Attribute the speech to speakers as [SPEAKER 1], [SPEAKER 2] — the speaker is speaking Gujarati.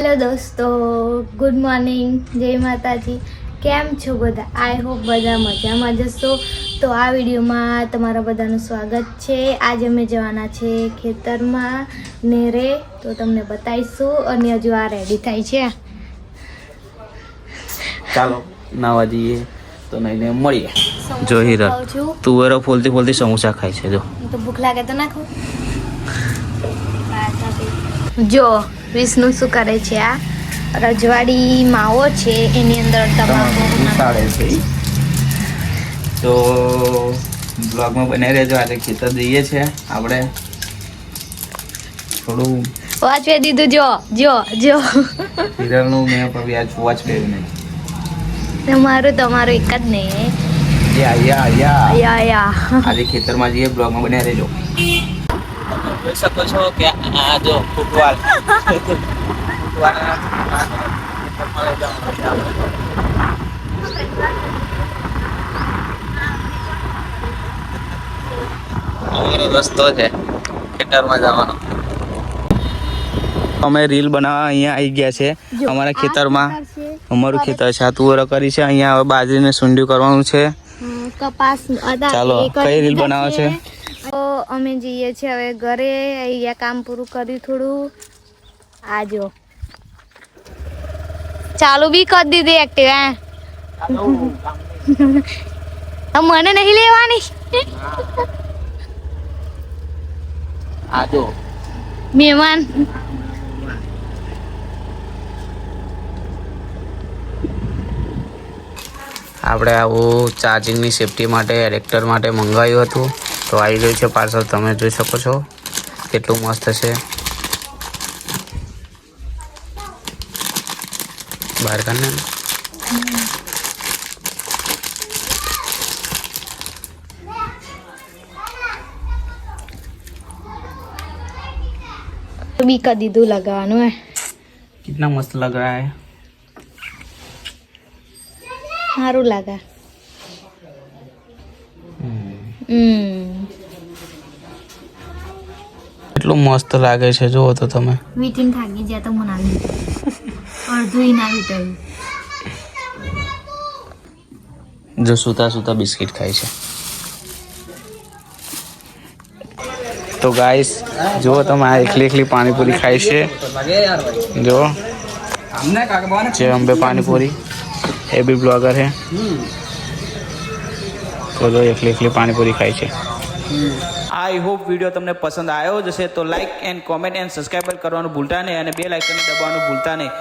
[SPEAKER 1] હેલો દોસ્તો ગુડ મોર્નિંગ જય માતાજી. કેમ છો બધા? આઈ હોપ બધા મજામાં જશો. તો આ વિડીયોમાં તમારા બધાનું સ્વાગત છે. આજે અમે જવાના છે ખેતરમાં નેરે. તો તમને બતાવીશું અને હજુ આ રેડી થાય છે.
[SPEAKER 2] ચાલો નાવા જઈએ. તો નહીં મળીએ. જો
[SPEAKER 1] છું.
[SPEAKER 2] તુવેરો ફોલતી ફોલતી સમોસા ખાય છે જો.
[SPEAKER 1] તો ભૂખ લાગે તો નાખો જો વિષ્ણુ શું કરે છે આ રજવાડી માવો છે એની અંદર તમાકુ
[SPEAKER 2] સાડે છે. તો બ્લોગમાં બને રહેજો આજે ખેતર જઈએ છે આપણે. થોડું
[SPEAKER 1] વાંચવે દીધું જો જો જો.
[SPEAKER 2] હિરલનું મેં પણ આજ વોચ પહેર્યું નહીં
[SPEAKER 1] તમારું તમારું એક જ નહીં.
[SPEAKER 2] યા યા યા.
[SPEAKER 1] યા યા.
[SPEAKER 2] આજે ખેતરમાં જઈએ બ્લોગમાં બનાવી રહેજો. જોઈ શકો છો કે આ જો ફૂટવાલ રસ્તો છે ખેતરમાં જવાનો અમે રીલ બનાવવા અહીંયા આવી ગયા છે. અમારા ખેતરમાં અમારું ખેતર છે આ તુવરો કરી છે. અહીંયા હવે બાજરીને સુંડ્યું કરવાનું છે.
[SPEAKER 1] હમ, કપાસ અદા
[SPEAKER 2] ચાલો, કઈ રીલ બનાવો છે?
[SPEAKER 1] અમે જઈએ છીએ હવે ઘરે. અહીંયા કામ પૂરું કર્યું થોડું. આજો. ચાલુ બી કરી દીધી એક્ટિવા મને નહીં લેવાની.
[SPEAKER 2] આજો.
[SPEAKER 1] મહેમાન.
[SPEAKER 2] આપણે આવું ચાર્જિંગની સેફટી માટે એડેક્ટર માટે મંગાવ્યું હતું. તો આવી ગયું છે પાર્સલ. તમે જોઈ શકો છો કેટલું મસ્ત છે. બહાર કાઢને.
[SPEAKER 1] બી કરી દીધું લગાવવાનું હે.
[SPEAKER 2] કેટલા મસ્ત લગ રહા है
[SPEAKER 1] સારું લાગે.
[SPEAKER 2] હમ. કેટલું મસ્ત લાગે છે જુઓ તો તમે.
[SPEAKER 1] વીટીને થાકી ગયા તો મને આવી અડધું ના વીટાયું
[SPEAKER 2] જો સૂતા સૂતા બિસ્કિટ ખાય છે. તો ગાઈસ જુઓ તમે આ એકલી એકલી પાણીપુરી ખાય છે. જો જે Ambe panipuri. A B blogger है તો જો એકલી એકલી પાણીપુરી ખાય છે. આઈ હોપ વીડિયો તમને પસંદ આવ્યો જશે તો like and comment and subscribe કરવાનું ભૂલતા નહીં અને બે લાઇકન દબાવવાનું ભૂલતા નહીં.